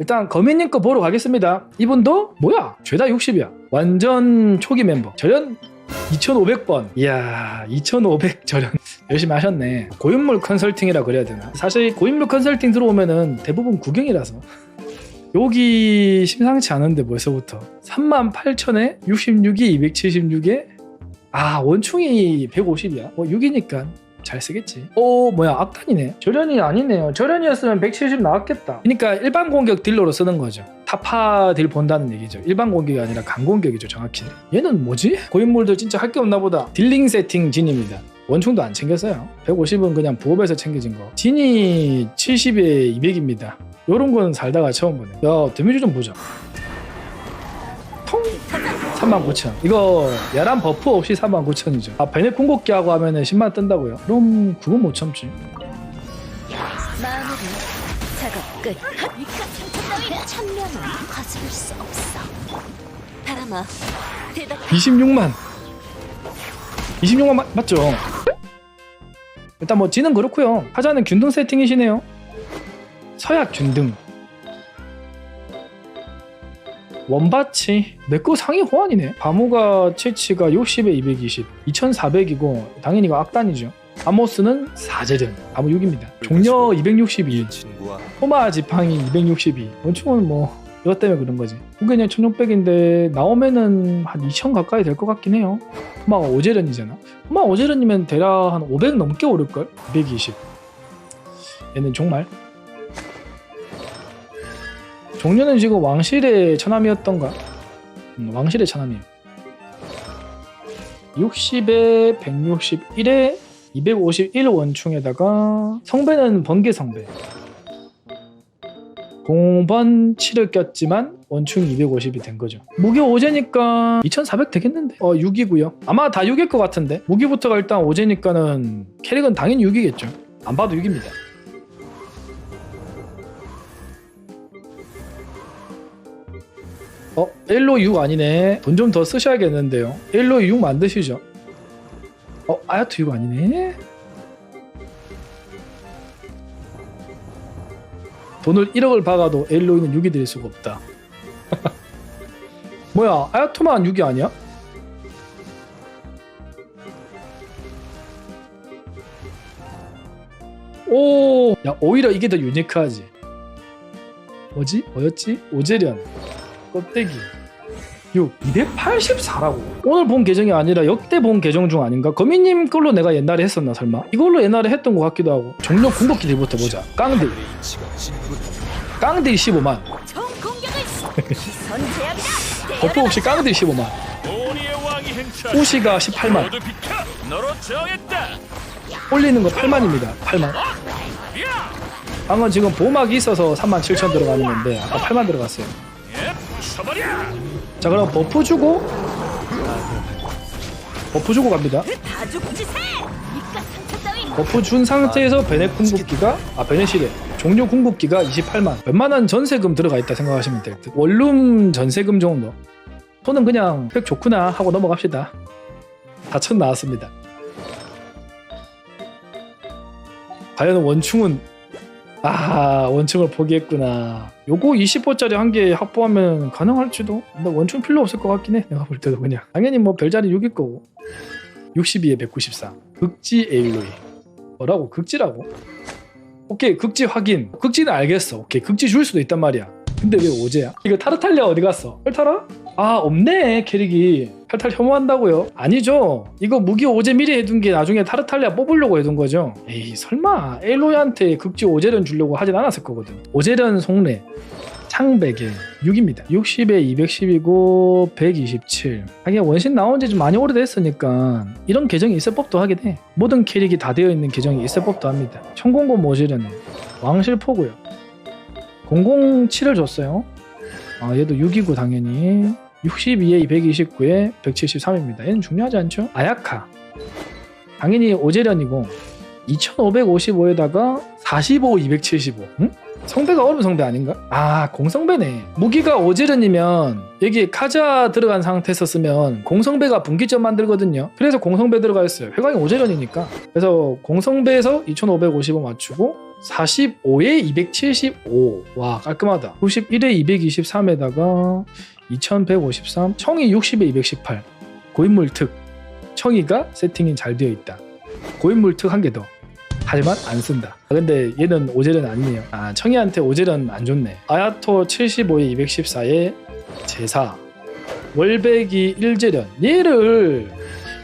일단 거민님 거 보러 가겠습니다. 이분도 뭐야? 죄다 60이야. 완전 초기 멤버. 절연 2500번. 이야, 2500 절연. 열심히 하셨네. 고인물 컨설팅이라 그래야 되나? 사실 고인물 컨설팅 들어오면은 대부분 구경이라서. 여기 심상치 않은데 벌써부터 38,000에 66이 276에 아 원충이 150이야 뭐 6이니까 잘 쓰겠지. 오 뭐야 악탄이네. 절연이 아니네요. 절연이었으면 170 나왔겠다. 그러니까 일반 공격 딜러로 쓰는 거죠. 타파 딜 본다는 얘기죠. 일반 공격이 아니라 강 공격이죠 정확히 얘는 뭐지? 고인물들 진짜 할 게 없나 보다. 딜링 세팅 진입니다. 원충도 안 챙겼어요. 150은 그냥 부업에서 챙겨진 거. 진이 70에 200입니다. 요런 건 살다가 처음 보네. 야 데미지 좀 보자. 통 39,000 이거 야란 버프 없이 39,000이죠. 아 베넷 궁극기하고 하면은 10만 뜬다고요? 그럼 그건 못 참지. 마무리. 작업 끝. 이깟 상처 따위는 천명은 거스를 수 없어. 바람아 대답 26만. 26만 맞, 맞죠? 일단 뭐 지는 그렇고요. 하자는 균등 세팅이시네요. 서약 균등 원바치? 내거 상위 호환이네. 바무가 채치가 60에 220 2400이고 당연히 이거 악단이죠. 아모스는 4제전 아무 6입니다. 종려 262 친구와 소마 지팡이 262 원충은 뭐 이것 때문에 그런 거지. 후계년 1600인데 나오면은 한 2000 가까이 될 것 같긴 해요. 소마가 오제련이잖아. 소마 오제련이면 대략 한 500 넘게 오를걸? 220 얘는 종말 종료는 지금 왕실의 천함이었던가 음, 왕실의 천함이에요 60에 161에 251 원충에다가 성배는 번개 성배 공번 7을 꼈지만 원충 250이 된 거죠. 무기 오제니까 2400 되겠는데? 어 6이고요. 아마 다 6일 것 같은데 무기부터가 일단 오제니까는 캐릭은 당연히 6이겠죠. 안 봐도 6입니다. 어? 엘로 6 아니네. 돈 좀 더 쓰셔야겠는데요. 엘로 6 만드시죠. 어? 아야트 6 아니네. 돈을 1억을 박아도 엘로이는 6이 될 수가 없다. 뭐야, 아야토만 6이 아니야? 오, 야 오히려 이게 더 유니크하지. 뭐지? 뭐였지? 오제련 껍데기. 6 284라고. 오늘 본 계정이 아니라 역대 본 계정 중 아닌가? 거미님 걸로 내가 옛날에 했었나 설마? 이걸로 옛날에 했던 것 같기도 하고. 종료 궁극기 딜부터 보자. 친구를 깡딜 15만. 총 공격을 선 제압이다. 버프 없이 깡딜 15만 오니의 왕이 행차 우시가 18만. 모두 비켜 너로 정했다 올리는 거 8만입니다. 8만. 방금 지금 보막이 있어서 3만 7천 들어가는 건데 아까 8만 들어갔어요. 예 부숴버려! 자 그럼 버프 주고. 버프 주고 갑니다. 다 상처 따위 버프 준 상태에서 베넷 궁극기가 아 베넷이래 종료 궁극기가 28만. 웬만한 전세금 들어가 있다 생각하시면 될 듯. 원룸 전세금 정도. 저는 그냥 팩 좋구나 하고 넘어갑시다. 4천 나왔습니다. 과연 원충은 아 원충을 포기했구나. 요거 20호짜리 한 개 확보하면 가능할지도? 근데 원충 필요 없을 것 같긴 해. 내가 볼 때도 그냥. 당연히 뭐 별자리 6일 거고. 62에 194 극지 에일로이 뭐라고? 극지라고? 오케이 극지 확인. 극지는 알겠어. 오케이 극지 줄 수도 있단 말이야. 근데 왜 오제야? 이거 타르탈리아 어디 갔어? 펠타라? 아 없네 캐릭이 탈탈 혐오한다고요? 아니죠. 이거 무기 오제 미리 해둔 게 나중에 타르탈리아 뽑으려고 해둔 거죠. 에이 설마 엘로이한테 극지 오제련 주려고 하진 않았을 거거든. 오제련 송래 창백에 6입니다. 60에 210이고 127 하긴 원신 나온 지 좀 많이 오래됐으니까 이런 계정이 있을 법도 하긴 해. 모든 캐릭이 다 되어 있는 계정이 있을 법도 합니다. 청공고 오제련에 왕실포고요. 007을 줬어요. 아 얘도 6이고 당연히 62에 229에 173입니다. 얘는 중요하지 않죠? 아야카 당연히 오제련이고 2555에다가 45, 275 응? 성배가 어려운 성배 아닌가? 아 공성배네 무기가 오제련이면 여기 카자 들어간 상태에서 쓰면 공성배가 분기점 만들거든요 그래서 공성배 들어가 있어요 회광이 오제련이니까 그래서 공성배에서 2555 맞추고 45에 275. 와, 깔끔하다. 91에 223에다가 2153. 청이 60에 218. 고인물 특. 청이가 세팅이 잘 되어 있다. 고인물 특 한 개 더. 하지만 안 쓴다. 아, 근데 얘는 오젤은 아니네요. 아, 청이한테 오젤은 안 좋네. 아야토 75에 214에 제사. 월백이 1재련. 얘를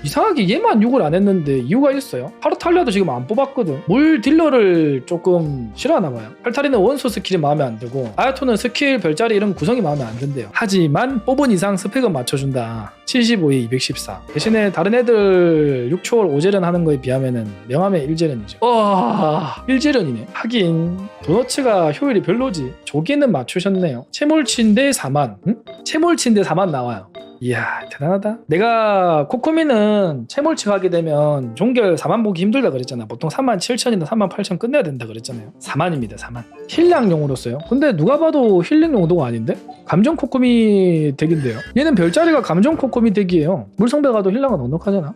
이상하게 얘만 6을 안 했는데 이유가 있어요. 파르탈리아도 지금 안 뽑았거든. 물 딜러를 조금 싫어하나 봐요. 팔타리는 원소 스킬이 마음에 안 들고 아야토는 스킬 별자리 이런 구성이 마음에 안 든대요. 하지만 뽑은 이상 스펙은 맞춰준다. 75에 214. 대신에 다른 애들 6초월 5재련 하는 거에 비하면은 명함의 1재련이죠. 와 1재련이네. 하긴 도너츠가 효율이 별로지. 조기는 맞추셨네요. 채몰치인데 4만. 응? 채몰치인데 4만 나와요. 이야 대단하다. 내가 코코미는 채몰치 가게 되면 종결 4만 보기 힘들다 그랬잖아. 보통 3만 7천이나 3만 8천 끝내야 된다 그랬잖아요. 4만입니다 4만. 힐량용으로 써요. 근데 누가 봐도 힐링 용도가 아닌데? 감정 코코미 덱인데요. 얘는 별자리가 감정 코코미 덱이에요. 물성배 가도 힐량은 넉넉하잖아.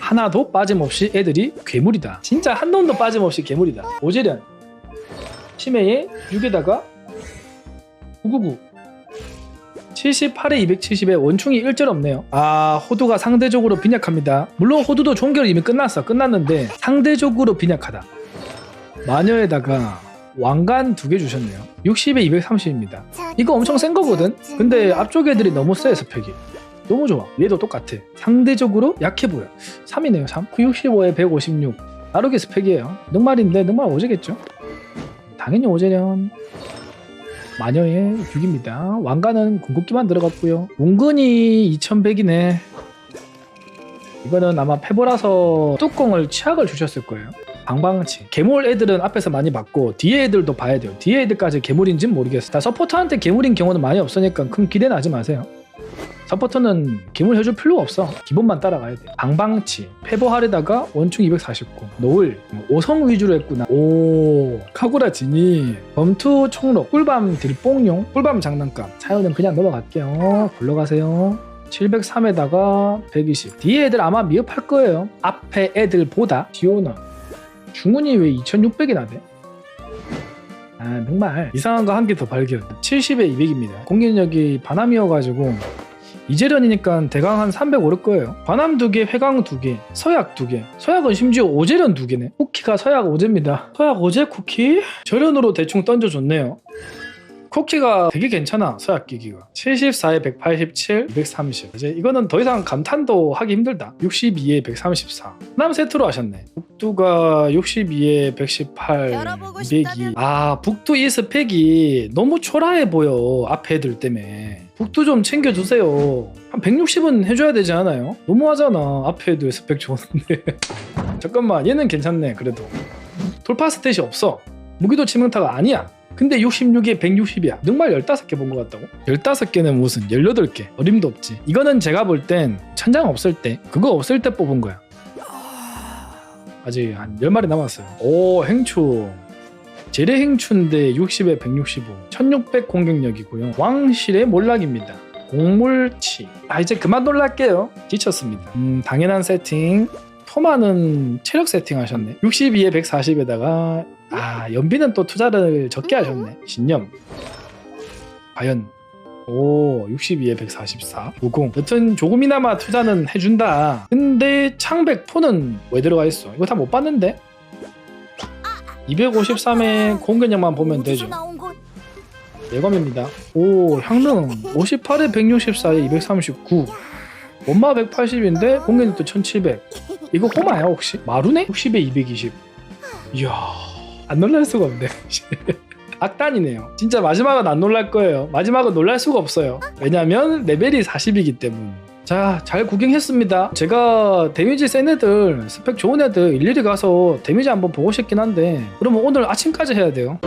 하나도 빠짐없이 애들이 괴물이다. 진짜 한 놈도 빠짐없이 괴물이다. 오재련. 치매에 6에다가 999 78에 270에 원충이 일절 없네요. 아 호두가 상대적으로 빈약합니다. 물론 호두도 종결 이미 끝났어. 끝났는데 상대적으로 빈약하다. 마녀에다가 왕관 두 개 주셨네요. 60에 230입니다. 이거 엄청 센 거거든. 근데 앞쪽 애들이 너무 세 스펙이. 너무 좋아. 얘도 똑같아. 상대적으로 약해 보여. 3이네요. 3. 65에 156. 나르게 스펙이에요. 늑말인데 늑말 오제겠죠? 당연히 오제련. 마녀의 6입니다. 왕관은 궁극기만 들어갔고요. 은근히 2100이네. 이거는 아마 페보라서 뚜껑을 치약을 주셨을 거예요. 방방치. 괴물 애들은 앞에서 많이 봤고 뒤에 애들도 봐야 돼요. 뒤에 애들까지 괴물인지는 모르겠어. 다 서포터한테 괴물인 경우는 많이 없으니까 큰 기대는 하지 마세요. 서포터는 괴물 해줄 필요가 없어. 기본만 따라가야 돼. 방방치, 페보할에다가 원충 249, 노을, 5성 위주로 했구나. 오, 카구라 지니, 범투 총록, 꿀밤 딜뽕용, 꿀밤 장난감. 사연은 그냥 넘어갈게요. 굴러가세요. 703에다가 120. 뒤에 애들 아마 미흡할 거예요. 앞에 애들보다 디오나. 중훈이 왜 2600이 나대? 아 정말 이상한 거 한 개 더 발견 70에 200입니다 공격력이 바람이어가지고 이재련이니까 대강 한 300 오를 거예요. 바람 2개 회강 2개 서약 2개. 서약은 심지어 오재련 2개네. 쿠키가 서약 오제입니다. 서약 오제 쿠키? 절연으로 대충 던져줬네요 쿠키가 되게 괜찮아 서약 기기가. 74에 187 230 이제 이거는 더 이상 감탄도 하기 힘들다. 62에 134 그다음 세트로 하셨네. 북두가 62에 118 열어보고 202 싶다면? 아 북두 이 스펙이 너무 초라해 보여 앞에 애들 때문에. 북두 좀 챙겨주세요. 한 160은 해줘야 되지 않아요? 너무하잖아 앞에 애들 스펙 좋은데. 잠깐만 얘는 괜찮네 그래도. 돌파 스탯이 없어. 무기도 치명타가 아니야 근데 66에 160이야. 늑말 15개 본 것 같다고? 15개는 무슨 18개. 어림도 없지. 이거는 제가 볼 땐 천장 없을 때, 그거 없을 때 뽑은 거야. 아직 한 10마리 남았어요. 오. 제레 행추인데 60에 165. 1600 공격력이고요. 왕실의 몰락입니다. 공물치. 아, 이제 그만 놀랄게요. 지쳤습니다. 음, 당연한 세팅. 토마는 체력 세팅 하셨네. 62에 140에다가 아 연비는 또 투자를 적게 하셨네. 신념. 과연 오 62에 144 50 여튼 조금이나마 투자는 해준다 근데 창백 포는 왜 들어가 있어 이거 다 못 봤는데 253의 공격력만 보면 되죠 예검입니다. 오, 향릉 58에 164에 239. 원마 180인데 공격력도 1700. 이거 호마야 혹시? 마루네? 60에 220. 이야, 안 놀랄 수가 없네. 악단이네요. 진짜 마지막은 안 놀랄 거예요. 마지막은 놀랄 수가 없어요. 왜냐면 레벨이 40이기 때문. 자, 잘 구경했습니다. 제가 데미지 센 애들, 스펙 좋은 애들 일일이 가서 데미지 한번 보고 싶긴 한데, 그러면 오늘 아침까지 해야 돼요.